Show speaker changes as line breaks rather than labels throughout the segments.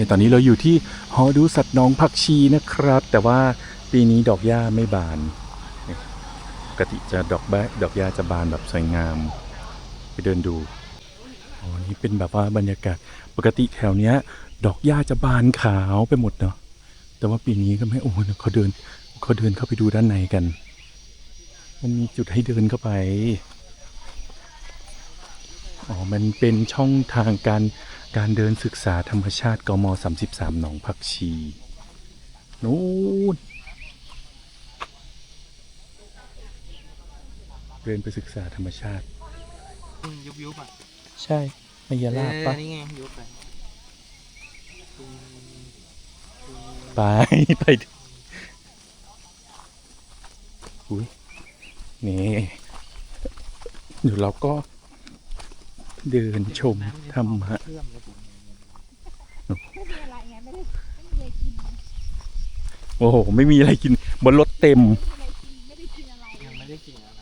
ในตอนนี้เราอยู่ที่หอดูสัตว์น้องผักชีนะครับ แต่ว่าปีนี้ดอกหญ้าไม่บานปกติจะดอกใบดอกหญ้าจะบานแบบสวยงาม ไปเดินดูอ๋อนี่เป็นแบบว่าบรรยากาศปกติแถวเนี้ย ดอกหญ้าจะบานขาวไปหมดเนาะแต่ว่าปีนี้ก็ไม่โอ้โหเขาเดินเขาเดินเข้าไปดูด้านในกัน มันมีจุดให้เดินเข้าไปอ๋อมันเป็นช่องทางการ การเดินศึกษาธรรมชาติกม 33 หนองผักชีนู้นเดินไปศึกษาธรรมชาติ
ยุบยุบๆอะ
ใช่มายาลาบปะ
เออนี่ไงยุบไป
ไปไปดิอุ้ยนี่เดี๋ยวเราก็ เดินชมธรรมะ
เครื่องเลยผม
ไม่มีอะไรไงไม่ได้ไม่มีอะไรกินไม่
โอ้โห ไม่มีอะไรกิน บนรถเต็ม
มีอะไรกินไม่ได้กินอะไร
ยังไม่ได้กินอะไร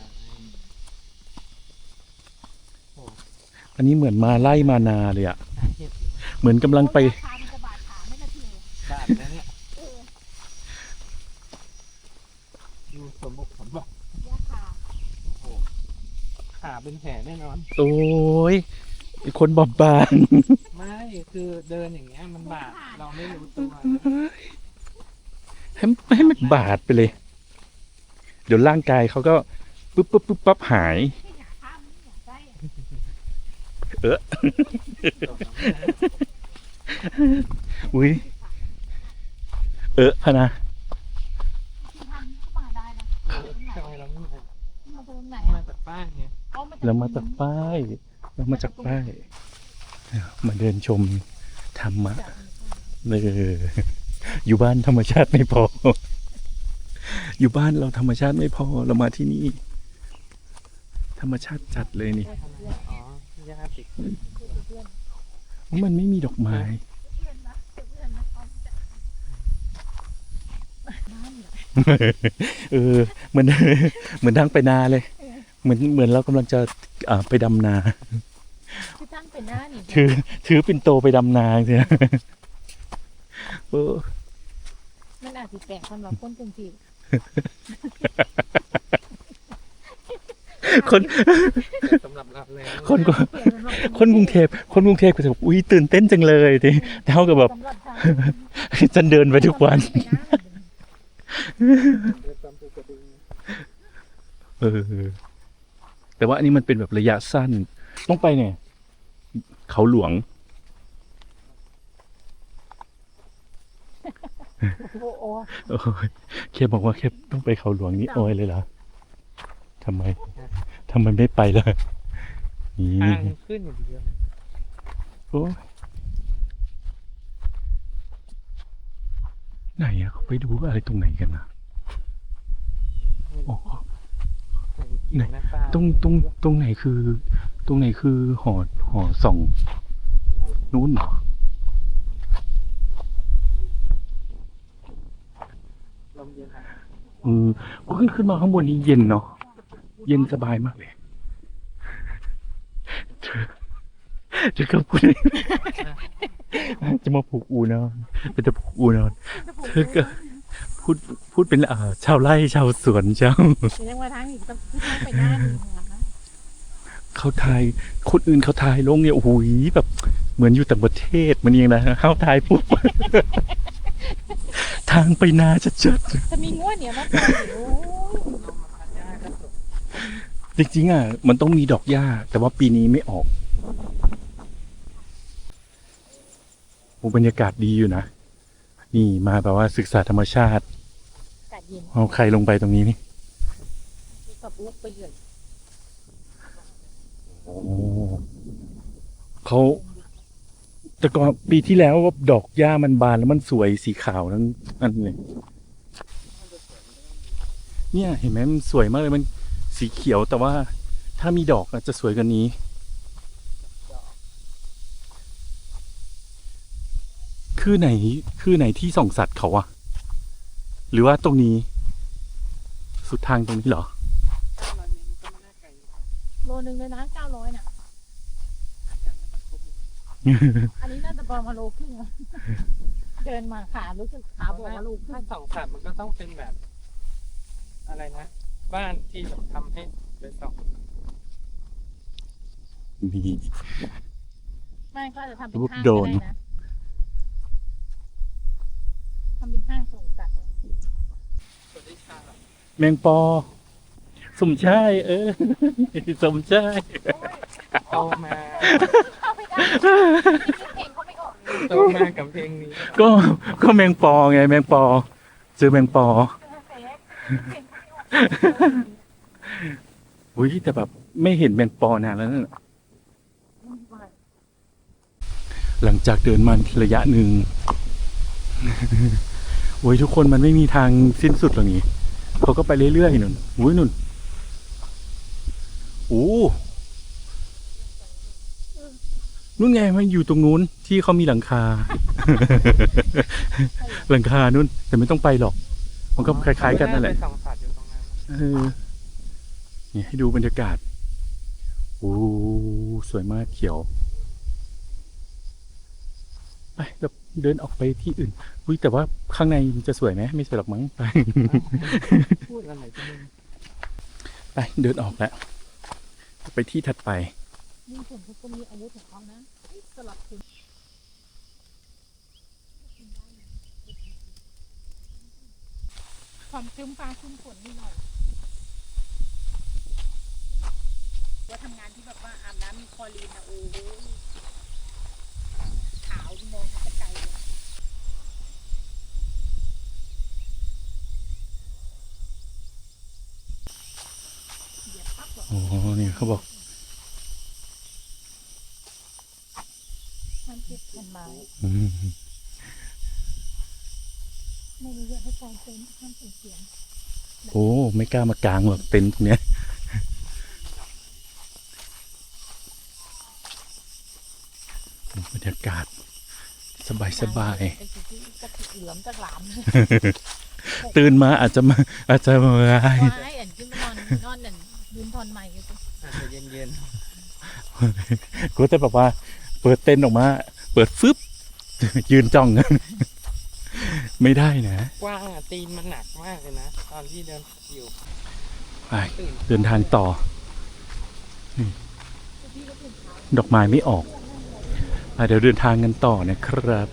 อันนี้เหมือนมาไล่มานาเลยอะ
หาเห็ดหรือ
เหมือนกำลังไป
ราคามันจะบาดขาไม่นาที
บาดแล้วเนี่ย
เออ
ดูสมบุกสมบัติ
ราคา
โอ้โห ขาเป็นแผลแน่นอน
โอ้ยไอ้คนบอบบาง
ไม่คือเดินอย่างเงี้ยมันบาดเราไม่รู้ตัว
ให้ให้มันบาดไปเลย เดี๋ยวร่างกายเขาก็ปุ๊บปุ๊บปุ๊บปั๊บหาย
ไม่หาข้ามไม่หาไส้อะ
อุ้ยเออพะนะ
มา
จาก
ป้ายเรามาจากป้าย มาเดินชมธรรมะเอออยู่บ้านธรรมชาติไม่พอ อยู่บ้านเราธรรมชาติไม่พอเรามาที่นี่ ธรรมชาติจัดเลยนี่มันไม่มีดอกไม้เออเหมือนเหมือนทางไปนาเลย เหมือนเหมือนเรากำลังจะ อ่าไปดำนา
คือตั้งเป็นหน้านี่
ถือ ถือปิ่นโตไปดำนาเสียเออ
มันอาจจะแปลกสำหรับคนกรุงเทพ
คน
สำหรับเราแล้ว
คนก็
แปลกสำหรับ
คนกรุงเทพคนกรุงเทพก็จะบอกอุ้ยตื่นเต้นจังเลยทีเท่ากับแบบ
สำหรับทาง
ฉันเดินไปทุกวัน
เดินตามภูกระดึง
เออ แต่ว่าอันนี้มันเป็นแบบระยะสั้น ต้องไปเนี่ย เขาหลวง
โอ้โห
โอ้ยเคบอกว่าเคต้องไปเขาหลวงนี่โอ้ยเลยเหรอทำไมทำไมไม่ไปล่ะนี่
ทางขึ้นอย่างเดียว
โอ้ยไหนอะเขาไปดูอะไรตรงไหนกันนะโอ้ ไหน
หน้าตา
ตรงตรงตรงไหนคือ ตรงไหนคือหอหอส่องนู้นเหรอ
ลมเย็นค่ะ
เออขึ้นขึ้นมาข้างบนนี้เย็นเนาะเย็นสบายมากเลยเธอเธอก็พูดจะมาผูกอูนอนเป็นจะผูกอูนอนเธอก็ พูดพูดเป็นอ่าชาวไร่ชาวสวนเจ้า
ยังมาทางอีกต้องที่ทางไปหน้านี่นะ
เขาทายคนอื่นเขาทายลงเนี่ยโอ้โหแบบ เหมือนอยู่ต่างประเทศมันเองนะเข้าทายปุ๊บทางไปนาชัด
จะมีงวดเนี่ยมาก่อนโอ้ย
ๆจริงๆอะมันต้องมีดอกหญ้า แต่ว่าปีนี้ไม่ออกโอ้บรรยากาศดีอยู่นะ นี่มาแบบว่าศึกษาธรรมชาติ
อากาศ เย็น
เอาใครลงไปตรงนี้นี่
กับลูกไปเลย
โอ้เขาแต่ก่อนปีที่แล้วดอกหญ้ามันบานแล้วมันสวยสีขาวนั่นนั่นเลยเนี่ยเห็นไหมมันสวยมากเลยมันสีเขียวแต่ว่าถ้ามีดอกอะจะสวยกว่านี้ คือไหนคือไหนที่ส่องสัตว์เขาอะ หรือว่าตรงนี้ สุดทางตรงนี้เหรอ
โลนึงเลยนะเก้าร้อยน่ะ
อ
อันนี้น่าจะประมาณโลครึ่งอะเดินมาขารู้สึกขาบวมมาโลครึ่
ถ้างสองสัตว์มันก็ต้องเป็นแบบ อะไรนะ บ้านที่ทำให้เป็นสอง
นี่
ไม่ก็อาจจะทำเป็น
รูป
ห้าง
โด
ก็
รน
ได้นะทำเป็นห้างส่งสัตว์
สวัสดีค่ะ
แมงปอสมชายเออสมชาย
โตมา
เข้าไม่ได้เพลงเขาไม่ออกเลย
โตมากับเพลงนี้
ก็ก็แมงปอไง แมงปอเจอแมงปอ
เฟซเพลงเขาไม่ออก
อุ้ยแต่แบบไม่เห็นแมงปอนานแล้วนั่นน่ะหลังจากเดินมาระยะหนึ่ง โอ้ยทุกคนมันไม่มีทางสิ้นสุดหรอกนี่เขาก็ไปเรื่อยๆนุ่นอุ้ยนุ่นโอ้นู่นไงมันอยู่ตรงนู้นที่เขามีหลังคา หลังคานู่น แต่ไม่ต้องไปหรอก มันก็คล้าย ๆ กันนั่นแหละเออนี่ให้ดูบรรยากาศโอ้สวยมากเขียว ไปเราเดินออกไปที่อื่นอุ้ยแต่ว่าข้างในมันจะสวยไหมไม่สวยหรอกมั้งไป
พูดอะไรจะมึง
ไปเดินออกแล้ว ไปที่ถัดไป
นี่ผมก็มีอาวุธของเขานะสลับคุณความชื้มฟ้าชื้มฝนนิดหน่อยว่าทำงานที่แบบว่าอาบน้ำมีคอรีนอะโอ้ มองทางไกลเลยเหยียบปั๊บแบบ
โอ้นี่เขาบอก
มันเจ็บพันไม้
อืม
ไม่รู้ว่าให้การเต้นห้ามส่งเสียง
โอ้ ไม่กล้ามากางหรอกเต็นท์ตรงเนี้ยบรรยากาศ ส บายสบาย
ไอ้ที่ที่จะเหลือมจากหลาม
ตื่นมาอาจจะมาอาจจะมา
ไม้อันขึ้นมานอนนอนอันยืนทอนใหม่กันสิ
อาจจะเย็นๆ
ก็จะแบบว่า เปิดเต็นออกมา เปิดฟึบยืนจ้องกันไม่ได้นะ
กว้างอะตีนมันหนักมากเลยนะตอนที่เดินอยู่
ไปเดินทางต่อดอกไม้ไม่ออก เดี๋ยวเดินทางกันต่อนะครับ